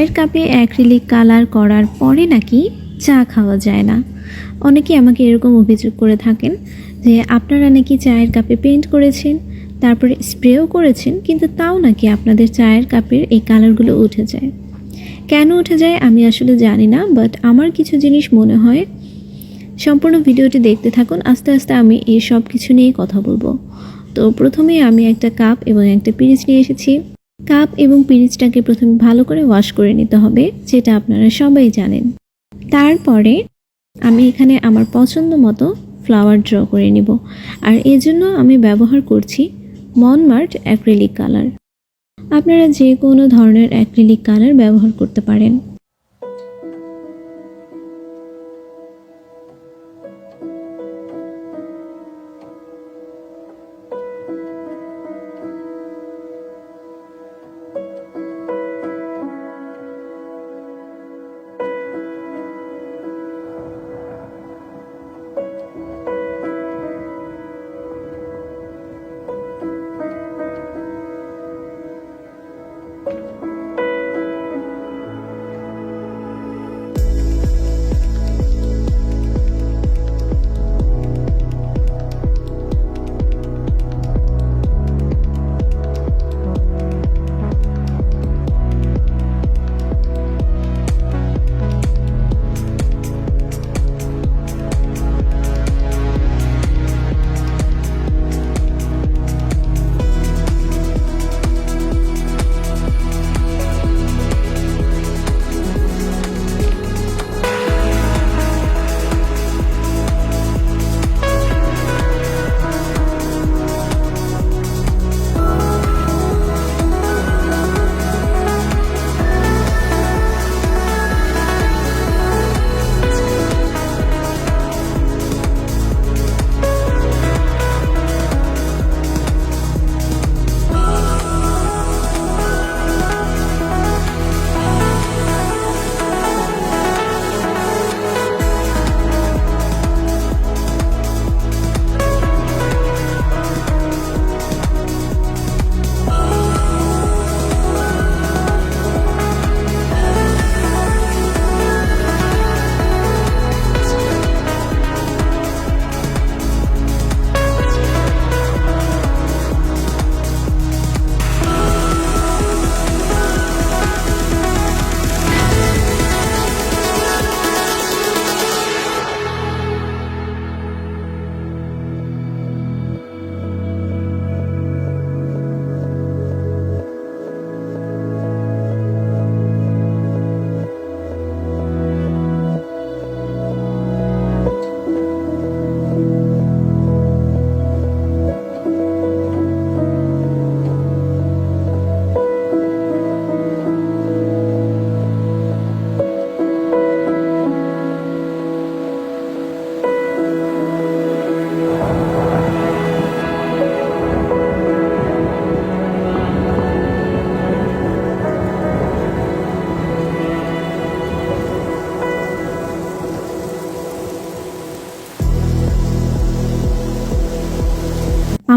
চায়ের কাপে acrylic colour করার পরে নাকি চা খাওয়া যায় না। অনেকে আমাকে এরকম অভিযোগ করে থাকেন যে আপনারা নাকি চায়ের কাপে পেন্ট করেছেন, তারপরে স্প্রেও করেছেন, কিন্তু তাও নাকি আপনাদের চায়ের কাপের এই কালারগুলো উঠে যায়। কেন উঠে যায় আমি আসলে জানি না বাট আমার কিছু জিনিস মনে হয়। সম্পূর্ণ ভিডিওটি দেখতে থাকুন, আস্তে আস্তে আমি এই সব কিছু নিয়ে কথা বলব। তো প্রথমে আমি একটা কাপ এবং একটা পিরিচ নিয়ে এসেছি। কাপ এবং পিরিচটাকে প্রথমে ভালো করে ওয়াশ করে নিতে হবে, যেটা আপনারা সবাই জানেন। তারপরে আমি এখানে আমার পছন্দ মতো ফ্লাওয়ার ড্র করে নিব। আর এজন্য আমি ব্যবহার করছি মনমার্ট অ্যাক্রিলিক কালার আপনারা যে কোনো ধরনের অ্যাক্রিলিক কালার ব্যবহার করতে পারেন।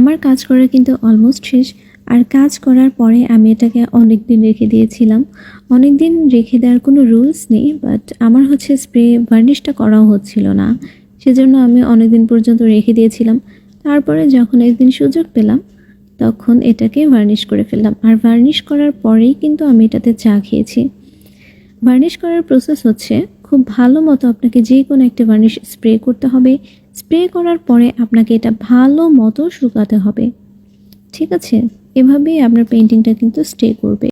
আমার কাজ করা কিন্তু অলমোস্ট শেষ, আর কাজ করার পরে আমি এটাকে অনেক দিন রেখে দিয়েছিলাম। অনেক দিন রেখে দেওয়ার কোনো রুলস নেই বাট আমার হচ্ছে স্প্রে ভার্নিশটা করাও হচ্ছিল না। সেজন্য আমি অনেক দিন পর্যন্ত রেখে দিয়েছিলাম। তারপরে যখন একদিন সুযোগ পেলাম, তখন এটাকে ভার্নিশ করে ফেললাম। আর ভার্নিশ করার পরেই কিন্তু আমি এটাতে চা খেয়েছি। ভার্নিশ করার প্রসেস হচ্ছে খুব ভালো মতো আপনাকে যে কোনো একটা ভার্নিশ স্প্রে করতে হবে। স্প্রে করার পরে আপনাকে এটা ভালো মতো শুকাতে হবে। ঠিক আছে? এভাবেই আপনার পেন্টিংটা কিন্তু স্টে করবে।